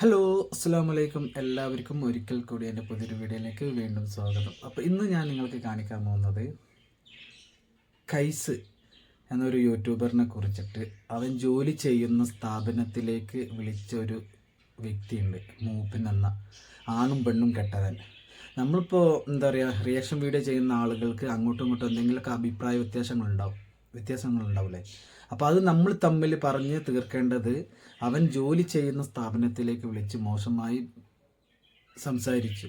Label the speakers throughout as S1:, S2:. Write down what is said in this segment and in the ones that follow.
S1: Hello അസ്സാം വലൈക്കും എല്ലാവർക്കും ഒരിക്കൽ കൂടി എന്റെ പുതിയൊരു വീഡിയോയിലേക്ക് വീണ്ടും സ്വാഗതം. അപ്പോൾ ഇന്ന് ഞാൻ നിങ്ങൾക്ക് കാണിക്കാൻ പോകുന്നത് കൈസ് എന്നൊരു യൂട്യൂബറിനെ കുറിച്ചിട്ട്. അവൻ ജോലി ചെയ്യുന്ന സ്ഥാപനത്തിലേക്ക് വിളിച്ച ഒരു വ്യക്തിയുണ്ട് മൂപ്പൻ എന്ന ആണും പെണ്ണും കെട്ടവൻ. നമ്മളിപ്പോൾ എന്താ പറയുക റിയാക്ഷൻ വീഡിയോ ചെയ്യുന്ന ആളുകൾക്ക് അങ്ങോട്ടും ഇങ്ങോട്ടും എന്തെങ്കിലുമൊക്കെ അഭിപ്രായ വ്യത്യാസങ്ങളുണ്ടാവും. വ്യത്യാസങ്ങളുണ്ടാവില്ലേ? അപ്പോൾ അത് നമ്മൾ തമ്മിൽ പറഞ്ഞ് തീർക്കേണ്ടത് അവൻ ജോലി ചെയ്യുന്ന സ്ഥാപനത്തിലേക്ക് വിളിച്ച് മോശമായി സംസാരിച്ചു.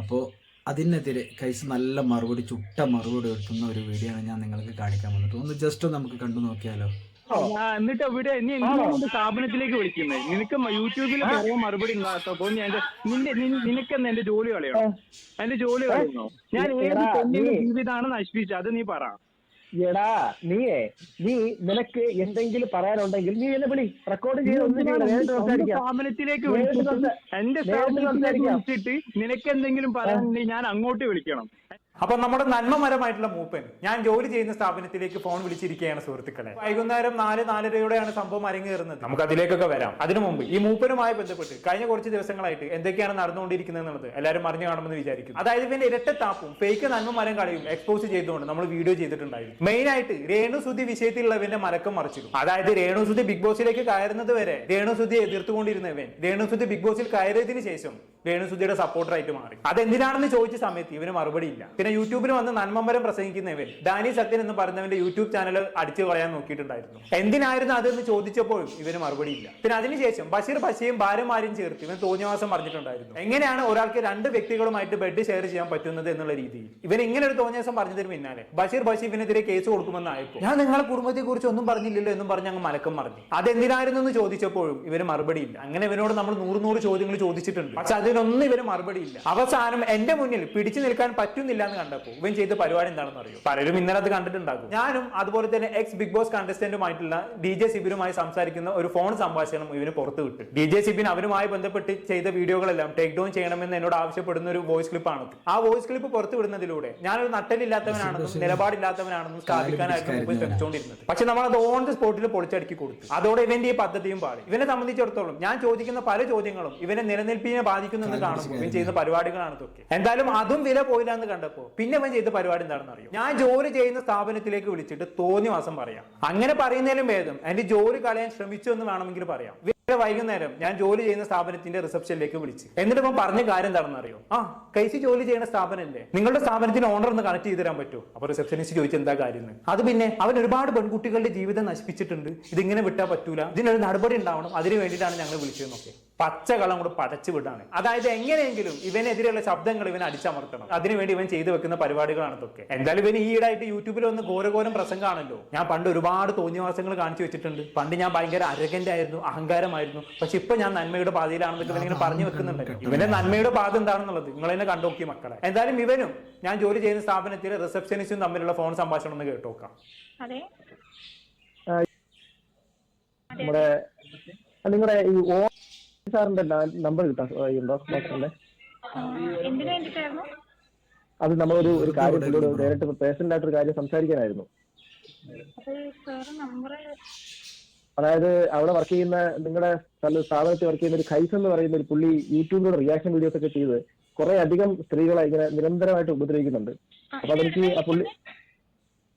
S1: അപ്പോൾ അതിനെതിരെ കൈസ് നല്ല മറുപടി ചുട്ട മറുപടി എടുക്കുന്ന ഒരു വീഡിയോ ആണ് ഞാൻ നിങ്ങൾക്ക് കാണിക്കാൻ വന്നിട്ട് ഒന്ന് ജസ്റ്റ് നമുക്ക് കണ്ടു നോക്കിയാലോ?
S2: എന്നിട്ട് ഇവിടെ നീ എന്തുകൊണ്ട് സ്ഥാപനത്തിലേക്ക് വിളിക്കുന്നത് നിനക്ക് യൂട്യൂബിൽ പറയാൻ മറുപടി ഇല്ലാത്തപ്പോ നീ എന്റെ നിന്റെ നിനക്കെന്ന് എന്റെ ജോലി കളയണോ? എന്റെ ജോലി കളയണോ? ഞാൻ ഏത് ജീവിതമാണ് നശിപ്പിച്ചത് അത് നീ പറ.
S3: എടാ നീയേ നീ നിനക്ക് എന്തെങ്കിലും പറയാനുണ്ടെങ്കിൽ നീ എന്നെ വിളി. റെക്കോർഡ് ചെയ്ത്
S2: എന്റെ. വിളിച്ചിട്ട് നിനക്ക് എന്തെങ്കിലും പറയാനുണ്ടെങ്കിൽ ഞാൻ അങ്ങോട്ട് വിളിക്കണം.
S4: അപ്പൊ നമ്മുടെ നന്മമരമായിട്ടുള്ള മൂപ്പൻ ഞാൻ ജോലി ചെയ്യുന്ന സ്ഥാപനത്തിലേക്ക് ഫോൺ വിളിച്ചിരിക്കുകയാണ് സുഹൃത്തുക്കളെ. വൈകുന്നേരം നാല് നാലരയോടെയാണ് സംഭവം അരങ്ങേറുന്നത്. നമുക്ക് അതിലേക്കൊക്കെ വരാം. അതിനു മുമ്പ് ഈ മൂപ്പനുമായി ബന്ധപ്പെട്ട് കഴിഞ്ഞ കുറച്ച് ദിവസങ്ങളായിട്ട് എന്തൊക്കെയാണ് നടന്നുകൊണ്ടിരിക്കുന്നത് എന്നുള്ളത് എല്ലാവരും അറിഞ്ഞു കാണുമെന്ന് വിചാരിക്കും അതായത് ഇവന്റെ ഇരട്ടത്താപ്പും ഫേക്ക് നന്മമരം കളിയും എക്സ്പോസ് ചെയ്തുകൊണ്ട് നമ്മൾ വീഡിയോ ചെയ്തിട്ടുണ്ടായിരുന്നു. മെയിൻ ആയിട്ട് രേണുസുതി വിഷയത്തിലുള്ളവന്റെ മലക്കം മറിച്ചിരുന്നു അതായത് രേണുസുതി ബിഗ് ബോസിലേക്ക് കയറുന്നത് വരെ രേണുസുതി എതിർത്തുകൊണ്ടിരുന്നവൻ രേണുസുതി ബിഗ് ബോസിൽ കയറിയതിനു ശേഷം രേണുസുതിയുടെ സപ്പോർട്ടറായിട്ട് മാറി. അതെന്തിനാണെന്ന് ചോദിച്ച സമയത്ത് ഇവന് മറുപടി ഇല്ല. പിന്നെ യൂട്യൂബിൽ വന്ന് നന്മമരം പ്രസംഗിക്കുന്നവൻ ഡാനി സത്യൻ എന്ന് പറയുന്നവന്റെ യൂട്യൂബ് ചാനൽ അടിച്ചു കളയാൻ നോക്കിയിട്ടുണ്ടായിരുന്നു. എന്തിനായിരുന്നു അതെന്ന് ചോദിച്ചപ്പോഴും ഇവന് മറുപടി ഇല്ല. പിന്നെ അതിനുശേഷം ബഷീർ ബഷീയും ഭാര്യമാരും ചേർത്ത് ഇവൻ തോന്നിയവാസം പറഞ്ഞിട്ടുണ്ടായിരുന്നു. എങ്ങനെയാണ് ഒരാൾക്ക് രണ്ട് വ്യക്തികളുമായിട്ട് ബെഡ് ഷെയർ ചെയ്യാൻ പറ്റുന്നത് എന്നുള്ള രീതിയിൽ? ഇവൻ ഇങ്ങനെ ഒരു തോന്നിയവാസം പറഞ്ഞതിന് പിന്നാലെ ബഷീർ ബഷി ഇവനെതിരെ കേസ് കൊടുക്കുമെന്നായപ്പോൾ ഞാൻ നിങ്ങളെ കുടുംബത്തെ കുറിച്ച് ഒന്നും പറഞ്ഞില്ലല്ലോ എന്നും പറഞ്ഞ് അങ്ങ് മലക്കം മറിഞ്ഞു. അതെന്തിനായിരുന്നു എന്ന് ചോദിച്ചപ്പോഴും ഇവന് മറുപടി ഇല്ല. അങ്ങനെ ഇവനോട് നമ്മൾ നൂറ് നൂറ് ചോദ്യങ്ങൾ ചോദിച്ചിട്ടുണ്ട്. പക്ഷെ അതിനൊന്നും ഇവന് മറുപടി ഇല്ല. അവസാനം എന്റെ മുന്നിൽ പിടിച്ചു നിൽക്കാൻ പറ്റുന്നില്ല എന്ന് കണ്ടപ്പോൾ ഇവൻ ചെയ്ത പരിപാടി എന്താണെന്ന് അറിയോ? പലരും ഇന്നലെ അത് കണ്ടിട്ടുണ്ടാകും. ഞാനും അതുപോലെ തന്നെ എക്സ് ബിഗ് ബോസ് കണ്ടസ്റ്റന്റുമായിട്ടുള്ള ഡി ജെ സിബിനുമായി സംസാരിക്കുന്ന ഒരു ഫോൺ സംഭാഷണം ഇവന് പുറത്തു വിട്ടു. ഡി ജെ സിബിൻ അവരുമായി ബന്ധപ്പെട്ട് ചെയ്ത വീഡിയോകളെല്ലാം ടേക്ക് ഡൗൺ ചെയ്യണമെന്ന് എന്നോട് ആവശ്യപ്പെടുന്ന ഒരു വോയിസ് ക്ലിപ്പാണ് ആ വോയിസ് ക്ലിപ്പ് പുറത്തു വിടുന്നതിലൂടെ ഞാനൊരു നട്ടലില്ലാത്തവനാണെന്നും നിലപാടില്ലാത്തവനാണെന്നും സ്ഥാപിക്കാനായിരുന്നു മുമ്പ് ശ്രമിച്ചുകൊണ്ടിരുന്നത് പക്ഷെ നമ്മൾ അത് ഓൺ ദി സ്പോട്ടിൽ പൊളിച്ചടുക്കി കൊടുത്തു. അതോടെ ഇവന്റെ ഈ പദ്ധതിയും പാടി ഇവനെ സംബന്ധിച്ചിടത്തോളം ഞാൻ ചോദിക്കുന്ന പല ചോദ്യങ്ങളും ഇവനെ നിലനിൽപ്പിനെ കാണുമ്പോൾ ഇവൻ ചെയ്യുന്ന പരിപാടികളാണ് ഇതൊക്കെ. എന്തായാലും അതും വില പോയില്ല എന്ന് കണ്ടപ്പോ പിന്നെ ഇവൻ ചെയ്ത പരിപാടി എന്താണെന്ന് അറിയാം? ഞാൻ ജോലി ചെയ്യുന്ന സ്ഥാപനത്തിലേക്ക് വിളിച്ചിട്ട് തോന്നിയ മാസം പറയാം. അങ്ങനെ പറയുന്നതിലും ഭേദം. എന്റെ ജോലി കളയാൻ ശ്രമിച്ചു എന്ന് വേണമെങ്കിൽ പറയാം. വൈകുന്നേരം ഞാൻ ജോലി ചെയ്യുന്ന സ്ഥാപനത്തിന്റെ റിസപ്ഷനിലേക്ക് വിളിച്ച്. എന്നിട്ട് ഇപ്പം പറഞ്ഞ കാര്യം എന്താണെന്ന് അറിയോ? ആ കൈസി ജോലി ചെയ്യുന്ന സ്ഥാപനമല്ലേ നിങ്ങളുടെ സ്ഥാപനത്തിന് ഓണർ ഒന്ന് കണക്ട് ചെയ്ത് തരാൻ പറ്റുമോ? അപ്പൊ റിസപ്ഷനിസ്റ്റ് ചോദിച്ചു എന്താ കാര്യം അത് പിന്നെ അവൻ ഒരുപാട് പെൺകുട്ടികളുടെ ജീവിതം നശിപ്പിച്ചിട്ടുണ്ട്. ഇതിങ്ങനെ വിട്ടാൽ പറ്റൂല. ഇതിനൊരു നടപടി ഉണ്ടാവണം. അതിനു വേണ്ടിയിട്ടാണ് ഞങ്ങൾ വിളിച്ചതെന്നൊക്കെ. പച്ചകളം കൂടെ പടച്ചു വിടാണ്. അതായത് എങ്ങനെയെങ്കിലും ഇവനെതിരെയുള്ള ശബ്ദങ്ങൾ ഇവൻ അടിച്ചമർത്തണം. അതിനുവേണ്ടി ഇവൻ ചെയ്തു വെക്കുന്ന പരിപാടികളാണ് ഇതൊക്കെ. എന്തായാലും ഇവൻ ഈയിടായിട്ട് യൂട്യൂബിൽ വന്ന് ഘോരഘോരം പ്രസംഗമാണല്ലോ ഞാൻ പണ്ട് ഒരുപാട് തോന്നിയവാസങ്ങൾ കാണിച്ചു വെച്ചിട്ടുണ്ട്. പണ്ട് ഞാൻ ഭയങ്കര അരകന്റെ ആയിരുന്നു അഹങ്കാരമായിരുന്നു. പക്ഷെ ഇപ്പൊ ഞാൻ നന്മയുടെ പാതയിലാണെന്നൊക്കെ ഇവൻ പറഞ്ഞു വെക്കുന്നുണ്ട്. ഇവന്റെ നന്മയുടെ പാത എന്താണെന്നുള്ളത് നിങ്ങൾ തന്നെ കണ്ടോക്കി മക്കളെ. എന്തായാലും ഇവനും ഞാൻ ജോലി ചെയ്യുന്ന സ്ഥാപനത്തിലെ റിസപ്ഷനിസ്റ്റും തമ്മിലുള്ള ഫോൺ സംഭാഷണം ഒന്ന് കേട്ടോക്കാം
S5: അതെ.
S3: നമ്മുടെ നിങ്ങളുടെ ഈ ഓ സാറിന്റെ നമ്പർ കിട്ടാൻ ഉണ്ടോ ഡോക്ടറിന്റെ
S5: ആ, എന്തിനു
S3: അത് നമ്മളൊരു ഒരു കാര്യം പുള്ളിയോട് നേരിട്ട് പേഴ്സണൽ ആയിട്ടൊരു കാര്യം സംസാരിക്കാനായിരുന്നു. അതായത് അവിടെ വർക്ക് ചെയ്യുന്ന നിങ്ങളുടെ സ്ഥല- സ്ഥാപനത്തിൽ വർക്ക് ചെയ്യുന്ന ഒരു ഖൈസ് എന്ന് പറയുന്ന ഒരു പുള്ളി യൂട്യൂബിലൂടെ റിയാക്ഷൻ വീഡിയോസ് ഒക്കെ ചെയ്ത് കുറെ അധികം സ്ത്രീകളെ ഇങ്ങനെ നിരന്തരമായിട്ട് ഉപദ്രവിക്കുന്നുണ്ട്. അപ്പൊ അതെനിക്ക് ആ പുള്ളി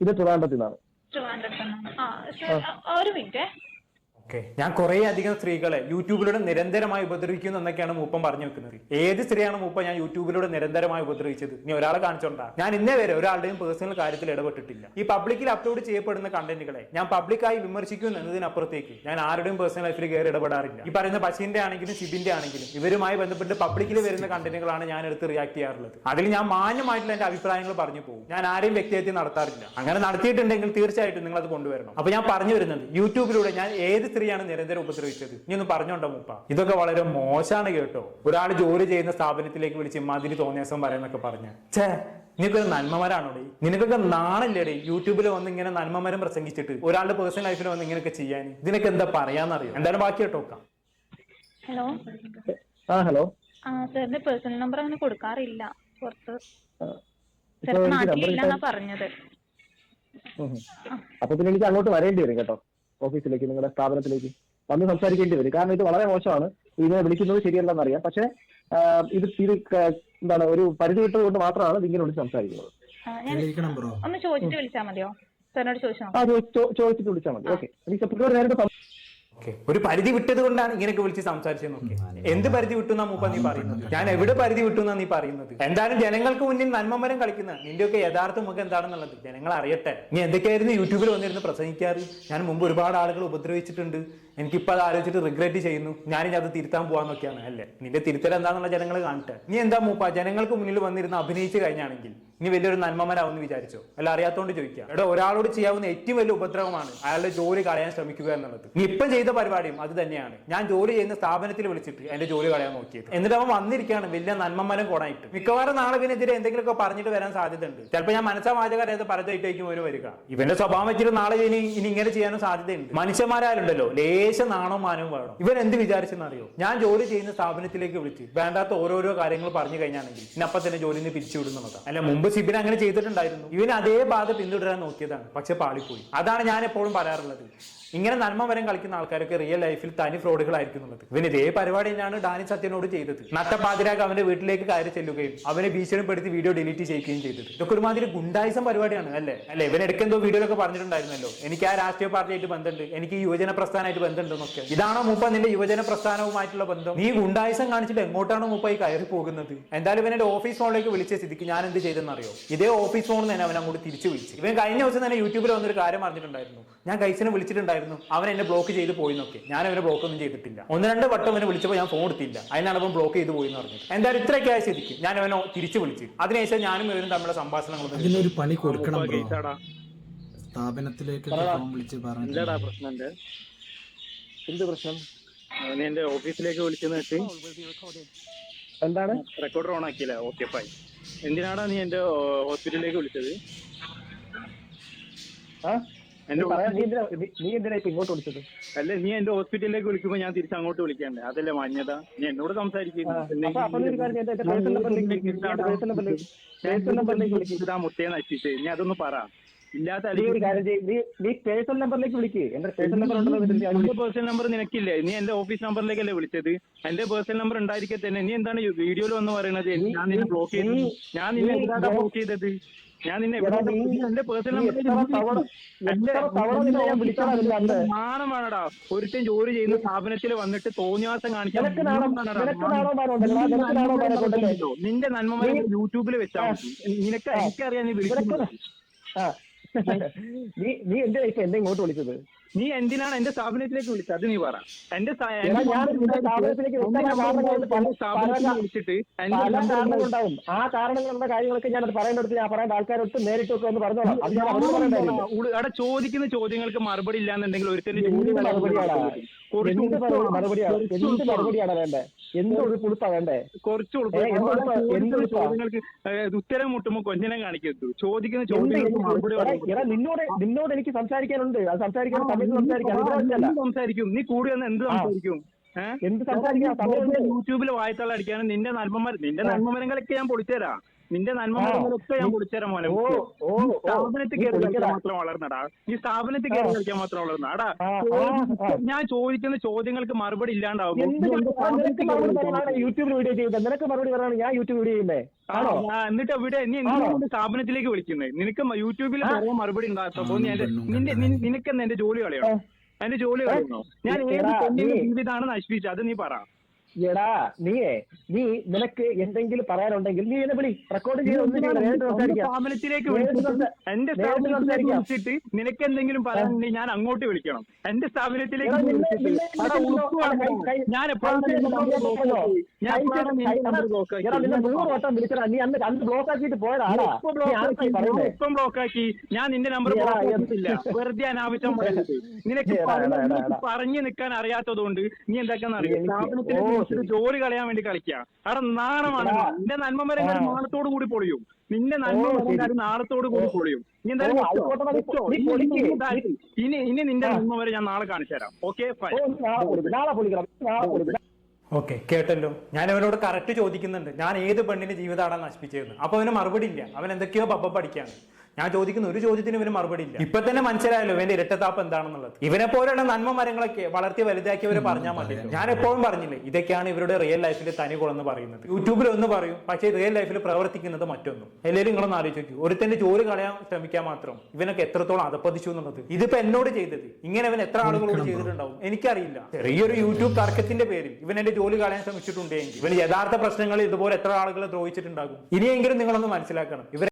S3: ഇത് ട്രിവാൻഡ്രത്തിൽ നിന്നാണ്
S5: ട്രിവാൻഡ്രത്തുനിന്നാണ് ആ. സാർ ഒരു മിനിറ്റ്.
S4: ഓക്കെ. ഞാൻ കുറെ അധികം സ്ത്രീകളെ യൂട്യൂബിലൂടെ നിരന്തരമായി ഉപദ്രവിക്കുന്നു എന്നൊക്കെയാണ് മൂപ്പൻ പറഞ്ഞു വെക്കുന്നത്. ഏത് സ്ത്രീയാണ് മൂപ്പ ഞാൻ യൂട്യൂബിലൂടെ നിരന്തരമായി ഉപദ്രവിച്ചത്? നീ ഒരാളെ കാണിച്ചോണ്ടാ. ഞാൻ ഇന്നേ വരെ ഒരാളുടെയും പേഴ്സണൽ കാര്യത്തിൽ ഇടപെട്ടിട്ടില്ല. ഈ പബ്ലിക്കിൽ അപ്ലോഡ് ചെയ്യപ്പെടുന്ന കണ്ടന്റുകളെ ഞാൻ പബ്ലിക്കായി വിമർശിക്കുന്നു എന്നതിനപ്പുറത്തേക്ക് ഞാൻ ആരുടെയും പേഴ്സണൽ ലൈഫിൽ കയറി ഇടപെടാറില്ല. ഈ പറയുന്ന പശീന്റെ ആണെങ്കിലും ഷിബിന്റെ ആണെങ്കിലും ഇവരുമായി ബന്ധപ്പെട്ട് പബ്ലിക്കിൽ വരുന്ന കണ്ടന്റുകളാണ് ഞാൻ എടുത്ത് റിയാക്ട് ചെയ്യാറുള്ളത്. അതിൽ ഞാൻ മാന്യമായിട്ടുള്ള എന്റെ അഭിപ്രായങ്ങൾ പറഞ്ഞു പോകും. ഞാൻ ആരെയും വ്യക്തിഹത്യ നടത്താറില്ല. അങ്ങനെ നടത്തിയിട്ടുണ്ടെങ്കിൽ തീർച്ചയായിട്ടും നിങ്ങൾ അത് കൊണ്ടുവരണം. അപ്പൊ ഞാൻ പറഞ്ഞു വരുന്നത് യൂട്യൂബിലൂടെ ഞാൻ ഏത് സ്ത്രീയാണ് നിരന്തരം ഉപദ്രവിച്ചത്. നീ ഒന്ന് പറഞ്ഞോണ്ടോ മുപ്പ? ഇതൊക്കെ വളരെ മോശമാണ് കേട്ടോ. ഒരാൾ ജോലി ചെയ്യുന്ന സ്ഥാപനത്തിലേക്ക് വിളിച്ച് മതിരി തോന്നിയാസം പറയുന്നൊക്കെ പറഞ്ഞ. ഛേ നിനക്കൊരു നന്മമാരാണോടെ? നിനക്കൊക്കെ നാണില്ലേടേ യൂട്യൂബിൽ വന്ന് ഇങ്ങനെ നന്മമരം പ്രസംഗിച്ചിട്ട്? ഒരാളുടെ പേഴ്സണൽ ലൈഫിൽ വന്ന് ഇങ്ങനെയൊക്കെ ചെയ്യാൻ ഇതിനൊക്കെ എന്താ പറയാന്നറിയോ? എന്തായാലും ബാക്കി കേട്ടോക്കാം
S5: ഹലോ?
S3: ആ ഹലോ?
S5: ആ സാറിന്റെ പേഴ്സണൽ നമ്പർ അങ്ങനെ കൊടുക്കാറില്ല. പുറത്ത് സാർ നാട്ടിലില്ലെന്നാ പറഞ്ഞത്.
S3: അപ്പൊ പിന്നെ എനിക്ക് അങ്ങോട്ട് വരേണ്ടി വരും കേട്ടോ. ഓഫീസിലേക്ക് നിങ്ങളുടെ സ്ഥാപനത്തിലേക്ക് വന്ന് സംസാരിക്കേണ്ടി വരും. കാരണം ഇത് വളരെ മോശമാണ്. ഇതിനെ വിളിക്കുന്നത് ശരിയല്ലെന്ന് അറിയാം. പക്ഷേ ഇത് ഇത് എന്താണ് ഒരു പരിധി വിട്ടുകൊണ്ട് മാത്രമാണ് ഇത് ഇങ്ങനെ വിളിച്ച് സംസാരിക്കുന്നത്.
S5: ഒന്ന് ചോദിച്ചിട്ട് വിളിച്ചാൽ മതിയോ? സാറിനോട് ചോദിച്ചോ?
S3: ആ ചോ- ചോ- ചോദിച്ചിട്ട് വിളിച്ചാൽ മതി. ഓക്കെ. എനിക്ക് നേരിട്ട്
S4: ഓക്കെ ഒരു പരിധി വിട്ടത് കൊണ്ടാണ് ഇങ്ങനെയൊക്കെ വിളിച്ച് സംസാരിച്ചത് നോക്കി എന്ത് പരിധി വിട്ടു എന്നാ മൂപ്പ നീ പറയുന്നത്? ഞാൻ എവിടെ പരിധി വിട്ടു എന്നാ നീ പറയുന്നത്? എന്തായാലും ജനങ്ങൾക്ക് മുന്നിൽ നന്മമരം കളിക്കുന്ന നിന്റെയൊക്കെ യഥാർത്ഥ മുഖം എന്താണെന്നുള്ളത് ജനങ്ങൾ അറിയട്ടെ. നീ എന്തൊക്കെയായിരുന്നു യൂട്യൂബിൽ വന്നിരുന്ന് പ്രസംഗിക്കാറ്? ഞാൻ മുമ്പ് ഒരുപാട് ആളുകൾ ഉപദ്രവിച്ചിട്ടുണ്ട്. എനിക്കിപ്പോൾ അത് ആലോചിച്ചിട്ട് റിഗ്രറ്റ് ചെയ്യുന്നു. ഞാനിനി അത് തിരുത്താൻ പോവാന്നൊക്കെയാണ് അല്ലേ? നിന്റെ തിരുത്തൽ എന്താണെന്നുള്ള ജനങ്ങൾ കാണട്ടെ. നീ എന്താ മൂപ്പ? ജനങ്ങൾക്ക് മുന്നിൽ വന്നിരുന്ന് അഭിനയിച്ചു കഴിഞ്ഞാണെങ്കിൽ ഇനി വലിയൊരു നന്മമരാവെന്ന് വിചാരിച്ചോ? അല്ല അറിയാത്തോണ്ട് ചോദിക്കുക എടാ ഒരാളോട് ചെയ്യാവുന്ന ഏറ്റവും വലിയ ഉപദ്രവമാണ് അയാളുടെ ജോലി കളയാൻ ശ്രമിക്കുക എന്നുള്ളത്. നീ ഇപ്പം ചെയ്ത പരിപാടിയും അത് തന്നെയാണ്. ഞാൻ ജോലി ചെയ്യുന്ന സ്ഥാപനത്തിൽ വിളിച്ചിട്ട് എന്റെ ജോലി കളയാൻ നോക്കിയത് എന്നിട്ട് അവൻ വന്നിരിക്കുകയാണ് വലിയ നന്മമാരും കൊടായിട്ട് മിക്കവാറും നാളെ ഇതിനെതിരെ എന്തെങ്കിലുമൊക്കെ പറഞ്ഞിട്ട് വരാൻ സാധ്യതയുണ്ട്. ചിലപ്പോൾ ഞാൻ മനസ്സാ വാചക അറിയാതെ പരതായിട്ടേക്കും വരിക. ഇവന്റെ സ്വഭാവം വെച്ചിട്ട് നാളെ ഇനി ഇനി ഇങ്ങനെ ചെയ്യാനും സാധ്യതയുണ്ട്. മനുഷ്യന്മാരായാലുണ്ടല്ലോ ലേശ നാണവും മാനവും വേണം. ഇവൻ എന്ത് വിചാരിച്ചെന്ന് അറിയോ ഞാൻ ജോലി ചെയ്യുന്ന സ്ഥാപനത്തിലേക്ക് വിളിച്ച് വേണ്ടാത്ത ഓരോരോ കാര്യങ്ങൾ പറഞ്ഞു കഴിഞ്ഞാണെങ്കിൽ ഇന്നപ്പം തന്നെ ജോലിയിൽ നിന്ന് പിരിച്ചുവിടുന്നതാണ് അല്ല മുമ്പ് സിബിൻ അങ്ങനെ ചെയ്തിട്ടുണ്ടായിരുന്നു. ഇവൻ അതേ ബാധ പിന്തുടരാൻ നോക്കിയതാണ്. പക്ഷെ പാളിപ്പോയി. അതാണ് ഞാൻ എപ്പോഴും പറയാറുള്ളത്. ഇങ്ങനെ നന്മ വരം കളിക്കുന്ന ആൾക്കാരൊക്കെ റിയൽ ലൈഫിൽ തനി ഫ്രോഡുകളായിരിക്കും എന്നുള്ളത്. ഇവൻ ഇതേ പരിപാടി തന്നെയാണ് ഡാനി സത്യനോട് ചെയ്തത്. നട്ടപ്പാതിരാക്ക് അവന്റെ വീട്ടിലേക്ക് കയറി ചെല്ലുകയും അവനെ ഭീഷണിപ്പെടുത്തി വീഡിയോ ഡിലീറ്റ് ചെയ്യുകയും ചെയ്തത്. ഇതൊക്കെ ഒരുമാതിരി ഗുണ്ടായിസം പരിപാടിയാണ് അല്ലേ? അല്ലെ? ഇവൻ എടുക്കെന്തോ വീഡിയോയിലൊക്കെ പറഞ്ഞിട്ടുണ്ടായിരുന്നല്ലോ. എനിക്ക് ആ രാഷ്ട്രീയ പാർട്ടിയായിട്ട് ബന്ധമുണ്ട്. എനിക്ക് യുവജന പ്രസ്ഥാനമായിട്ട് ബന്ധമുണ്ടെന്നൊക്കെ ഇതാണോ മൂപ്പ നിന്റെ യുവജന പ്രസ്ഥാനവുമായിട്ടുള്ള ബന്ധം? നീ ഗുണ്ടായിസം കാണിച്ചിട്ട് എങ്ങോട്ടാണോ മുപ്പ ഈ കയറി പോകുന്നത് എന്തായാലും ഇവനെ ഓഫീസ് ഫോണിലേക്ക് വിളിച്ച സ്ഥിതിക്ക് ഞാൻ എന്ത് ചെയ്തെന്ന്? അറിയോ? ഇതേ ഓഫീസ് ഫോണിൽ തന്നെ അവൻ അങ്ങോട്ട് തിരിച്ചു വിളിച്ചു. ഇവൻ കഴിഞ്ഞ ദിവസം തന്നെ യൂട്യൂബിൽ വന്നൊരു കാര്യം പറഞ്ഞിട്ടുണ്ടായിരുന്നു ഞാൻ കൈസിനെ വിളിച്ചിട്ടുണ്ടായിരുന്നു. അവൻ എന്നെ ബ്ലോക്ക് ചെയ്ത് പോയി നോക്കി ഞാൻ അവനെ ബ്ലോക്ക് ഒന്നും ചെയ്തിട്ടില്ല. ഒന്ന് രണ്ട് വട്ടം അവനെ വിളിച്ചപ്പോൾ ഞാൻ ഫോൺ എടുത്തില്ല. അതിനാണ് അവൻ ബ്ലോക്ക് ചെയ്ത് പോയി എന്ന് പറഞ്ഞു എന്തായാലും ഇത്രയൊക്കെ ആയ സ്ഥിതിക്ക് ഞാൻ അവനെ തിരിച്ചു വിളിച്ചു. അതിനുശേഷം ഞാനും ഇവരും തമ്മിലുള്ള സംഭാഷണങ്ങൾ
S1: ഇതിനൊരു പണി കൊടുക്കണം ബ്രോ. സ്ഥാപനത്തിലേക്ക് ഫോൺ വിളിച്ച്
S2: എന്താടാ
S1: പറഞ്ഞു
S2: പ്രശ്നം എന്റെ
S3: എന്ത് പ്രശ്നം?
S2: അവനെ എന്റെ ഓഫീസിലേക്ക് വിളിച്ചെന്ന് വെച്ച്.
S3: എന്താണ്?
S2: റെക്കോർഡർ ഓൺ ആക്കിയില്ല. ഓക്കെ ഫൈൻ എന്തിനാടാ നീ എന്റെ ഹോസ്പിറ്റലിലേക്ക് വിളിച്ചത്?
S3: നീ എന്തിനാ ഇപ്പൊ ഇങ്ങോട്ട് വിളിച്ചത്?
S2: അല്ല നീ എന്റെ ഹോസ്പിറ്റലിലേക്ക് വിളിക്കുമ്പോ ഞാൻ തിരിച്ച് അങ്ങോട്ട് വിളിക്കണ്ടേ. അതല്ലേ മാന്യത? നീ എന്നോട് സംസാരിക്കും.
S3: അപ്പൊ അപ്പൊ ഒരു കാര്യം ചെയ്യ്, എന്റെ പേഴ്സണൽ നമ്പറിലേക്ക് വിളിക്ക്. എന്റെ പേഴ്സണൽ നമ്പറിലേക്ക് പേഴ്സണൽ നമ്പറിലേക്ക് വിളിക്ക്.
S2: മുട്ടയെ നശിച്ചേ നീ അതൊന്ന് പറ. ഇല്ലാത്ത
S3: നീ ഒരു കാര്യം ചെയ്യ്, നീ നീ പേഴ്സണൽ നമ്പറിലേക്ക് വിളിക്ക്. എന്റെ പേഴ്സണൽ നമ്പർ ഉണ്ടല്ലോ അടുത്ത്. ഞാൻ
S2: എന്റെ
S3: വിളിക്കാം.
S2: പേഴ്സണൽ നമ്പർ നിനക്കില്ലേ? നീ എന്റെ ഓഫീസ് നമ്പറിലേക്കല്ലേ വിളിച്ചത്? എന്റെ പേഴ്സണൽ നമ്പർ ഉണ്ടായിരിക്കെ തന്നെ. നീ എന്താണ് വീഡിയോയിൽ വന്ന് പറയണത്? ഞാൻ നിന്നെ ബ്ലോക്ക് ചെയ്തു
S3: നീ-
S2: ഞാൻ നിന്നെ
S3: നീ
S2: എന്താണ് ബ്ലോക്ക് ചെയ്തത്? ഞാൻ നിന്നെ
S3: എടാ,
S2: എവിടെ
S3: നീ-?
S2: എന്റെ പേഴ്സണൽ
S3: നീ എത്ര തവണ എത്ര തവണ നിന്നെ ഞാൻ വിളിക്കണം നിന്റെ അന്ന്
S2: മാനമാണടാ ഒരുത്തൻ ജോലി ചെയ്യുന്ന സ്ഥാപനത്തിൽ വന്നിട്ട് തോന്നിയാസം കാണിക്കാൻ
S3: നിനക്ക് നാണം
S2: മാനമാണെടാ.
S3: നിനക്ക് നാണോ നിനക്ക് നാണോ
S2: നിന്റെ നന്മ യൂട്യൂബിൽ വെച്ചാൽ മതി. നിനക്ക് എനിക്കറിയാൻ നീ വിളിക്കുന്നത്
S3: ആ. നീ നീ എന്തിനാ ഇപ്പൊ എന്നെ ഇങ്ങോട്ട് വിളിച്ചത്?
S2: നീ എന്തിനാണ് എന്റെ സ്ഥാപനത്തിലേക്ക് വിളിച്ചത്? അത് നീ പറ. എന്റെ
S3: സ്ഥാപനത്തിലേക്ക്
S2: വിളിച്ചിട്ട്
S3: ആ കാരണങ്ങളുള്ള കാര്യങ്ങളൊക്കെ ഞാൻ അത് പറയേണ്ടടുത്ത് ഞാൻ പറയേണ്ട ആൾക്കാരൊട്ട് നേരിട്ടൊക്കെ ഒന്ന് പറഞ്ഞോളാം.
S2: അവിടെ ചോദിക്കുന്ന ചോദ്യങ്ങൾക്ക് മറുപടി ഇല്ലാന്നുണ്ടെങ്കിൽ ഒരുത്തന്റെ ജോലി
S3: മറുപടിയാണ് വേണ്ടേ? എന്ത് ഒരു വേണ്ടേ?
S2: കുറച്ച് ഉളുപ്പ്
S3: ഏ, എന്ത് ഉളുപ്പ്?
S2: ചോദിക്കുന്ന
S3: എന്ത് ഉളുപ്പാ?
S2: ചോദ്യങ്ങൾക്ക് ഉത്തരം മുട്ടുമ്പോ കൊഞ്ഞനം കാണിക്കരുത്. ചോദിക്കുന്ന ചോദ്യങ്ങൾക്ക് മറുപടി.
S3: നിന്നോട് നിന്നോട് എനിക്ക് സംസാരിക്കാനുണ്ട്. അത് സംസാരിക്കാൻ സമയത്ത് സംസാരിക്കാം.
S2: നീ കൂടി വന്ന് എന്ത്. സംസാരിക്കും?
S3: എന്ത് സംസാരിക്കാം?
S2: യൂട്യൂബിൽ വായത്തള്ള അടിക്കാനും നിന്റെ നന്മമര നിന്റെ നന്മമരങ്ങളൊക്കെ ഞാൻ പൊളിച്ചുതരാം. നിന്റെ നന്മ നന്മമരങ്ങളൊക്കെ ഞാൻ കുടിച്ചേരാ മോനെ. സ്ഥാപനത്തിൽ കയറി കളിക്കാൻ. മാത്രം വളർന്നടാ. നീ സ്ഥാപനത്തിൽ കയറി കളിക്കാൻ മാത്രം വളർന്നടാ. ഞാൻ ചോദിക്കുന്ന ചോദ്യങ്ങൾക്ക് മറുപടി ഇല്ലാണ്ടാവും
S3: എന്ത് നിനക്ക് മറുപടി പറയാനാണ് യൂട്യൂബ് വീഡിയോ ചെയ്യുന്നത്. നിനക്ക് മറുപടി പറയാണ് ഞാൻ യൂട്യൂബ് വീഡിയോ ചെയ്യുന്നേ. ആണോ?
S2: എന്നിട്ട് ഇവിടെ നീ എന്തുകൊണ്ട് സ്ഥാപനത്തിലേക്ക് വിളിക്കുന്നത് നിനക്ക് യൂട്യൂബിൽ പറയാൻ മറുപടി എന്റെ നിന്റെ നിനക്കെന്ന് എന്റെ ജോലി കളയണോ? എന്റെ ജോലി കളയണോ? ഞാൻ ഏത് ജീവിതമാണ് നശിപ്പിച്ചത്? അത് നീ പറ.
S3: എടാ നീയേ നീ നിനക്ക് എന്തെങ്കിലും പറയാനുണ്ടെങ്കിൽ നീ എന്നെ വിളി. റെക്കോർഡ് ചെയ്ത്
S2: എന്റെ സ്ഥാപനത്തിലേക്ക് വിളിച്ചിട്ട് സ്ഥാപനത്തിലേക്ക് നിനക്ക് എന്തെങ്കിലും പറയാനുണ്ടെങ്കിൽ ഞാൻ അങ്ങോട്ട് വിളിക്കണം. എന്റെ സ്ഥാപനത്തിലേക്ക് ഞാൻ
S3: വിളിച്ചടാ. നീ അന്ന് അന്ന് ബ്ലോക്ക് ആക്കിയിട്ട്.
S2: ഇപ്പൊ ബ്ലോക്ക് ആക്കി. ഞാൻ നിന്റെ നമ്പർ ബ്ലോക്ക്. വെറുതെ അനാവശ്യം നിനക്ക് പറഞ്ഞ് നിൽക്കാൻ അറിയാത്തത് കൊണ്ട് നീ എന്തൊക്കെയാണെന്ന് അറിയാം സ്ഥാപനത്തിൽ ജോലി കളയാൻ വേണ്ടി കളിക്കുക അവിടെ നാണമാണ്. നിന്റെ നന്മ
S3: ആ.
S2: നാളത്തോട് കൂടി പൊളിയും. നിന്റെ
S3: നന്മ
S2: നന്മമരങ്ങൾ നാളത്തോട് കൂടി പൊളിയും. നീ എന്തായാലും ഇനി-. ഇനി. ഇനി ഇനി നിന്റെ നന്മ വരെ ഞാൻ നാളെ കാണിച്ചു തരാം. Okay fine.
S4: ഓക്കെ കേട്ടല്ലോ. ഞാൻ അവനോട് കറക്റ്റ് ചോദിക്കുന്നുണ്ട്. ഞാൻ ഏത് പെണ്ണിന്റെ ജീവിതമാണ് നശിപ്പിച്ചതെന്ന് അപ്പൊ അവന് മറുപടി ഇല്ല. അവൻ എന്തൊക്കെയോ പപ്പ പഠിക്കാണ്. ഞാൻ ചോദിക്കുന്ന ഒരു ചോദ്യത്തിന് ഇവന് മറുപടി ഇല്ല. ഇപ്പൊ തന്നെ മനസ്സിലായല്ലോ ഇവന്റെ ഇരട്ടത്താപ്പ് എന്താണെന്നുള്ളത്. ഇവനെ പോലെയുള്ള നന്മ മരങ്ങളൊക്കെ വളർത്തി വലുതാക്കിയവരെ പറഞ്ഞാൽ മതി. ഞാൻ എപ്പോഴും പറഞ്ഞില്ലേ ഇതൊക്കെയാണ് ഇവരുടെ റിയൽ ലൈഫിൽ തനി എന്ന് പറയുന്നത്. യൂട്യൂബിൽ ഒന്ന് പറയും പക്ഷേ റിയൽ ലൈഫിൽ പ്രവർത്തിക്കുന്നത് മറ്റൊന്നും. എല്ലാവരും നിങ്ങളൊന്ന് ആലോചിച്ച് നോക്കൂ. ഒരുത്തന്റെ ജോലി കളയാൻ ശ്രമിക്കാൻ മാത്രം ഇവനൊക്കെ എത്രത്തോളം അതപ്പതിച്ചു എന്നുള്ളത്. ഇതിപ്പോ എന്നോട് ചെയ്തത്? ഇങ്ങനെ ഇവൻ എത്ര ആളുകളോട് ചെയ്തിട്ടുണ്ടാവും? എനിക്കറിയില്ല. ചെറിയൊരു യൂട്യൂബ് തർക്കത്തിന്റെ പേരിൽ ഇവൻ എന്റെ ജോലി കളയാൻ ശ്രമിച്ചിട്ടുണ്ടെങ്കിൽ ഇവന് യഥാർത്ഥ പ്രശ്നങ്ങൾ ഇതുപോലെ എത്ര ആളുകളെ ദ്രോഹിച്ചിട്ടുണ്ടാകും? ഇനിയെങ്കിലും നിങ്ങളൊന്ന് മനസ്സിലാക്കണം. ഇവർ